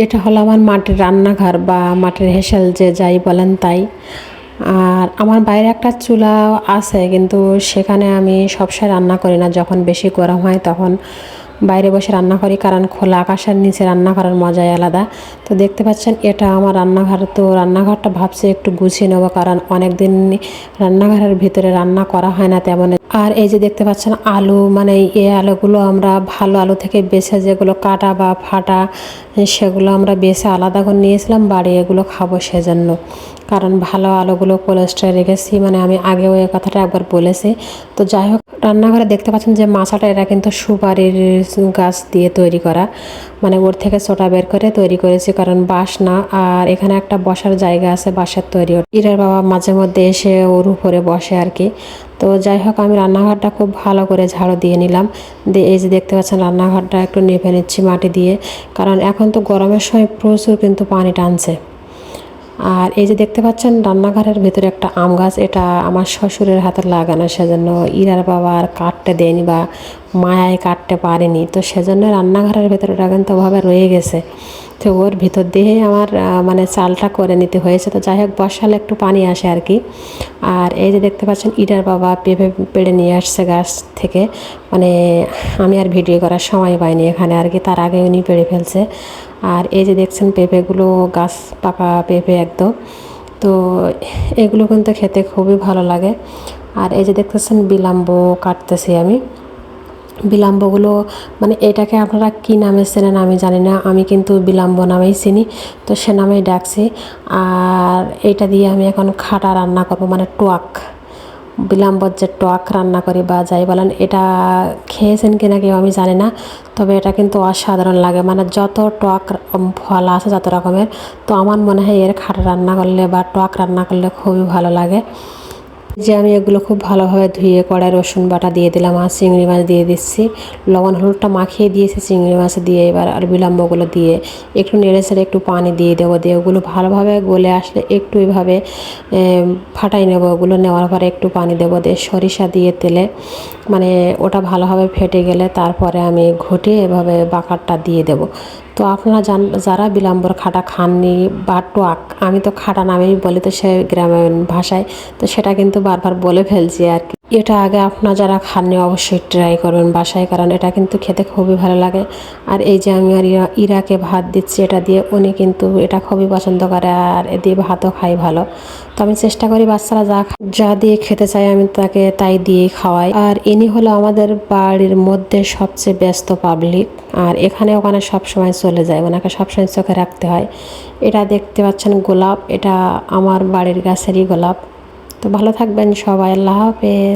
এটা হলো আমার মাটির রান্নাঘর বা মাটির হেসেল যে যাই বলেন তাই। আর আমার বাইরে একটা চুলা আছে, কিন্তু সেখানে আমি সবসময় রান্না করি না। যখন বেশি গরম হয় তখন বাইরে বসে রান্না করি, কারণ খোলা আকাশের নিচে রান্না করার মজাই আলাদা। তো দেখতে পাচ্ছেন, এটা আমার রান্নাঘর। তো রান্নাঘরটা ভাবছি একটু গুছিয়ে নেব, কারণ অনেক দিন রান্নাঘরের ভিতরে রান্না করা হয় না তেমন আর এই যে দেখতে পাচ্ছেন আলু মানে এই আলুগুলো আমরা ভালো আলু থেকে বেছে যেগুলো কাটা বা ফাটা, সেগুলো আমরা বেছে আলাদা করে নিয়েছিলাম, বাড়ি এগুলো খাব সেজন্য। কারণ ভালো আলুগুলো কোলেস্ট্রল রেখেছি মানে আমি আগেও এই কথাটা একবার বলেছি। তো যাই হোক, রান্নাঘরে দেখতে পাচ্ছেন যে মাছাটা এটা কিন্তু সুপারির গাছ দিয়ে তৈরি করা। মানে ওর থেকে ছোটা বের করে তৈরি করেছি, কারণ বাঁশ না আর এখানে একটা বসার জায়গা আছে, বাঁশের তৈরি। ইরার বাবা মাঝে মধ্যে এসে ওর উপরে বসে আর কি। তো যাই হোক আমি রান্নাঘরটা খুব ভালো করে ঝাড়ু দিয়ে নিলাম। দিয়ে এই যে দেখতে পাচ্ছেন রান্নাঘরটা একটু নেভে নিচ্ছি মাটি দিয়ে। কারণ এখন তো গরমের সময় প্রচুর কিন্তু পানি টানছে। আর এই যে দেখতে পাচ্ছেন, রান্নাঘরের ভেতরে একটা আম গাছ, এটা আমার শ্বশুরের হাতে লাগানো, সেজন্য ইরার বাবা আর কাটতে দেয়নি বা মায়ায় কাটতে পারেনি। তো সেজন্য রান্নাঘরের ভেতরে ওটা কিন্তু ওভাবে রয়ে গেছে। তো ওর ভিতর দিয়েই আমার মানে চালটা করে নিতে হয়েছে। তো যাই হোক, বর্ষালে একটু পানি আসে আর কি। আর এই যে দেখতে পাচ্ছেন ইটার বাবা পেঁপে পেড়ে নিয়ে আসছে গাছ থেকে। মানে আমি আর ভিডিও করার সময় পাইনি এখানে আর কি, তার আগে উনি পেড়ে ফেলছে। আর এই যে দেখছেন পেঁপেগুলো, গাছ পাকা পেঁপে একদম। তো এগুলো কিন্তু খেতে খুবই ভালো লাগে। আর এই যে দেখতেছেন বিলম্ব কাটতেছি আমি। বিলম্বগুলো মানে এটাকে আপনারা কী নামে চেনেন আমি জানি না, আমি কিন্তু বিলম্ব নামেই চিনি, তো সে নামেই ডাকছি। আর এটা দিয়ে আমি এখন খাটা রান্না করব মানে টোয়াক। বিলম্বর যে টক রান্না করে বা যাই বলেন, এটা খেয়েছেন কিনা কেউ আমি জানি না, তবে এটা কিন্তু অসাধারণ লাগে। মানে যত টক ফল আছে যত রকমের, তো আমার মনে হয় এর খাট রান্না করলে বা টক রান্না করলে খুবই ভালো লাগে। যে আমি এগুলো খুব ভালোভাবে ধুয়ে কড়াই রসুন বাটা দিয়ে দিলাম, আর চিংড়ি মাছ দিয়ে দিচ্ছি। লবণ হলুদটা মাখিয়ে দিয়েছি চিংড়ি মাছ দিয়ে, এবার আর বিলম্বগুলো দিয়ে একটু নেড়ে ছেড়ে একটু পানি দিয়ে দেবো। দিয়ে ওগুলো ভালোভাবে গলে আসলে একটু এইভাবে ফাটাই নেব। ওগুলো নেওয়ার পরে একটু পানি দেবো। দিয়ে সরিষা দিয়ে তেলে মানে ওটা ভালোভাবে ফেটে গেলে তারপরে আমি ঘুটে এভাবে বাকারটা দিয়ে দেবো। তো আপনারা জান, যারা বিলম্বর খাটা খাননি বা টোয়াক, আমি তো খাটা নামেই বলি তো সে গ্রামের ভাষায়, তো সেটা কিন্তু বারবার বলে ফেলছি আর কি। এটা আগে আপনারা যারা খাননি অবশ্যই ট্রাই করবেন বাসায়, কারণ এটা কিন্তু খেতে খুবই ভালো লাগে। আর এই যে আমি আর ইরাকে ভাত দিচ্ছি, এটা দিয়ে উনি কিন্তু এটা খুবই পছন্দ করে, আর এ দিয়ে ভাতও খাই ভালো। তো আমি চেষ্টা করি বাচ্চারা যা যা দিয়ে খেতে চাই আমি তাকে তাই দিয়ে খাওয়াই। আর ইনি হলো আমাদের বাড়ির মধ্যে সবচেয়ে ব্যস্ত পাবলিক আর এখানে ওখানে সবসময় চলে যায়, ওনাকে সবসময় চোখে রাখতে হয়। এটা দেখতে পাচ্ছেন গোলাপ, এটা আমার বাড়ির গাছেরই গোলাপ। তো ভালো থাকবেন সবাই, আল্লাহ হাফেজ।